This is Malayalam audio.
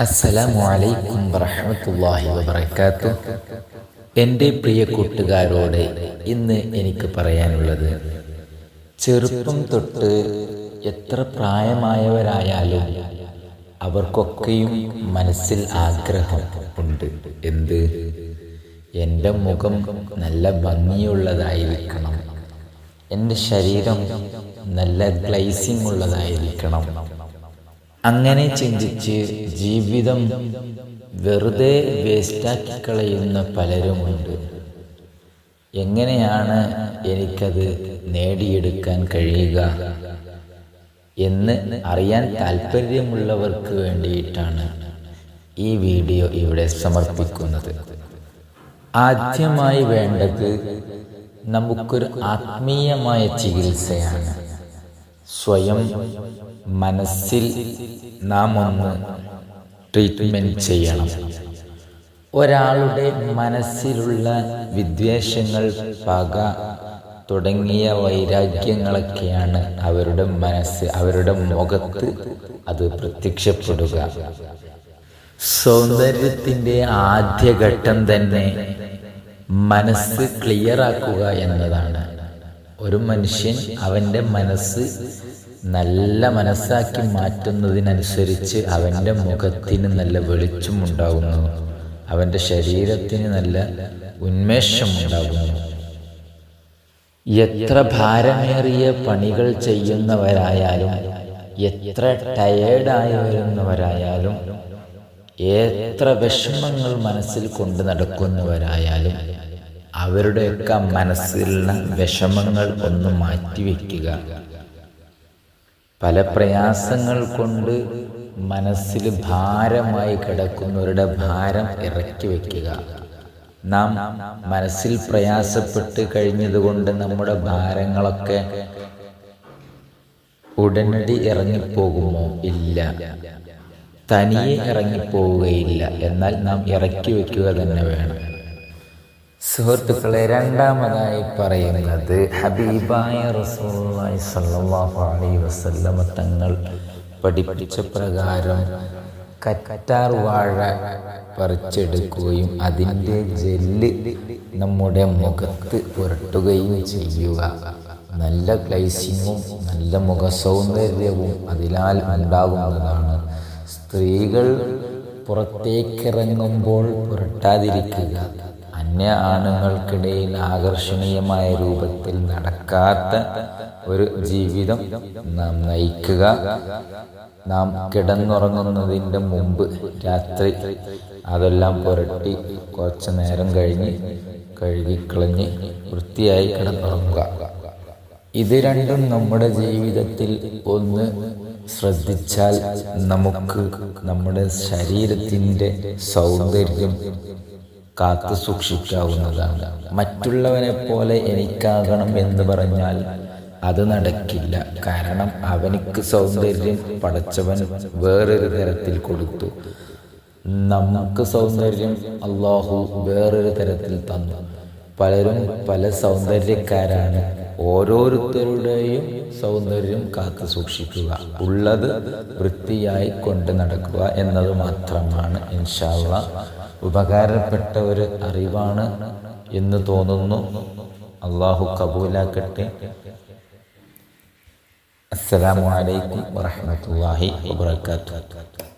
അസ്സലാമു അലൈക്കും വറഹ്മത്തുള്ളാഹി വബറകാത്തു. എന്റെ പ്രിയ കൂട്ടുകാരോട് ഇന്ന് എനിക്ക് പറയാനുള്ളത് ചെറുപ്പം തൊട്ട് എത്ര പ്രായമായവരായാലും അവർക്കൊക്കെയും മനസ്സിൽ ആഗ്രഹം ഉണ്ട്. എന്ത്? എന്റെ മുഖം നല്ല ഭംഗിയുള്ളതായിരിക്കണം. എന്റെ ശരീരം നല്ല ഗ്ലൈസിംഗ് ഉള്ളതായിരിക്കണം. അങ്ങനെ ചിന്തിച്ച് ജീവിതം വെറുതെ വേസ്റ്റാക്കി കളയുന്ന പലരുമുണ്ട്. എങ്ങനെയാണ് എനിക്കത് നേടിയെടുക്കാൻ കഴിയുക എന്ന് അറിയാൻ താല്പര്യമുള്ളവർക്ക് വേണ്ടിയിട്ടാണ് ഈ വീഡിയോ ഇവിടെ സമർപ്പിക്കുന്നത്. ആദ്യമായി വേണ്ടത് നമുക്കൊരു ആത്മീയമായ ചികിത്സയാണ്. സ്വയം മനസ്സിൽ നാം ഒന്ന് ട്രീറ്റ്മെന്റ് ചെയ്യണം. ഒരാളുടെ മനസ്സിലുള്ള വിദ്വേഷങ്ങൾ പക തുടങ്ങിയ വൈരാഗ്യങ്ങളൊക്കെയാണ് അവരുടെ മനസ്സ് അവരുടെ മുഖത്ത് അത് പ്രത്യക്ഷപ്പെടുക. സൗന്ദര്യത്തിന്റെ ആദ്യഘട്ടം തന്നെ മനസ്സ് ക്ലിയറാക്കുക എന്നതാണ്. ഒരു മനുഷ്യൻ അവന്റെ മനസ്സ് നല്ല മനസ്സാക്കി മാറ്റുന്നതിനനുസരിച്ച് അവന്റെ മുഖത്തിന് നല്ല വെളിച്ചം ഉണ്ടാകുന്നു അവന്റെ ശരീരത്തിന് നല്ല ഉന്മേഷം ഉണ്ടാകുന്നു എത്ര ഭാരമേറിയ പണികൾ ചെയ്യുന്നവരായാലും എത്ര ടയേർഡായി വരുന്നവരായാലും എത്ര വിഷമങ്ങൾ മനസ്സിൽ കൊണ്ട് നടക്കുന്നവരായാലും അവരുടെയൊക്കെ മനസ്സിലുള്ള വിഷമങ്ങൾ ഒന്ന് മാറ്റിവെക്കുക. പല പ്രയാസങ്ങൾ കൊണ്ട് മനസ്സിൽ ഭാരമായി കിടക്കുന്നവരുടെ ഭാരം ഇറക്കി വയ്ക്കുക നാം മനസ്സിൽ പ്രയാസപ്പെട്ട് കഴിഞ്ഞതുകൊണ്ട് നമ്മുടെ ഭാരങ്ങളൊക്കെ ഉടനടി ഇറങ്ങിപ്പോകുമോ? ഇല്ല. തനിയെ ഇറങ്ങിപ്പോവുകയില്ല. എന്നാൽ നാം ഇറക്കി വയ്ക്കുക തന്നെ വേണം. സുഹൃത്തുക്കളെ രണ്ടാമതായി പറയുന്നത് ഹബീബായ റസൂലി വസല്ലമ തങ്ങൾ പഠിപ്പിച്ച പ്രകാരം കറ്റാർ വാഴ പറിച്ചെടുക്കുകയും അതിന്റെ ജെല്ല് നമ്മുടെ മുഖത്ത് പുരട്ടുകയും ചെയ്യുക. നല്ല ഗ്ലൈസിങ്ങും നല്ല മുഖ സൗന്ദര്യവും അതിനാൽ ഉണ്ടാകുന്നതാണ്. സ്ത്രീകൾ പുറത്തേക്കിറങ്ങുമ്പോൾ പുരട്ടാതിരിക്കുക. അന്യ ആണുങ്ങൾക്കിടയിൽ ആകർഷണീയമായ രൂപത്തിൽ നടക്കാത്ത ഒരു ജീവിതം നാം നയിക്കുക. നാം കിടന്നുറങ്ങുന്നതിന്റെ മുമ്പ് രാത്രി അതെല്ലാം പുരട്ടി കുറച്ച് നേരം കഴിഞ്ഞ് കഴുകിക്കളഞ്ഞ് വൃത്തിയായി കിടന്നുറങ്ങുക. ഇത് രണ്ടും നമ്മുടെ ജീവിതത്തിൽ ഒന്ന് ശ്രദ്ധിച്ചാൽ നമുക്ക് നമ്മുടെ ശരീരത്തിന്റെ സൗന്ദര്യം കാത്തു സൂക്ഷിക്കാവുന്നതാണ്. മറ്റുള്ളവനെ പോലെ എനിക്കാകണം എന്ന് പറഞ്ഞാൽ അത് നടക്കില്ല. കാരണം അവനിക്ക് സൗന്ദര്യം പടച്ചവൻ വേറൊരു തരത്തിൽ കൊടുത്തു. നമുക്ക് സൗന്ദര്യം അള്ളാഹു വേറൊരു തരത്തിൽ തന്നു. പലരും പല സൗന്ദര്യക്കാരാണ് ഓരോരുത്തരുടെയും സൗന്ദര്യം കാത്തു സൂക്ഷിക്കുക. ഉള്ളത് വൃത്തിയായി കൊണ്ട് നടക്കുക എന്നത് മാത്രമാണ്. ഇൻഷാള്ള ഉപകാരപ്പെട്ട ഒരു അറിവാണ് എന്ന് തോന്നുന്നു. അള്ളാഹു കബൂലാക്കട്ടെ. അസ്സലാമു അലൈക്കും വറഹ്മത്തുള്ളാഹി വബറകാതുഹു.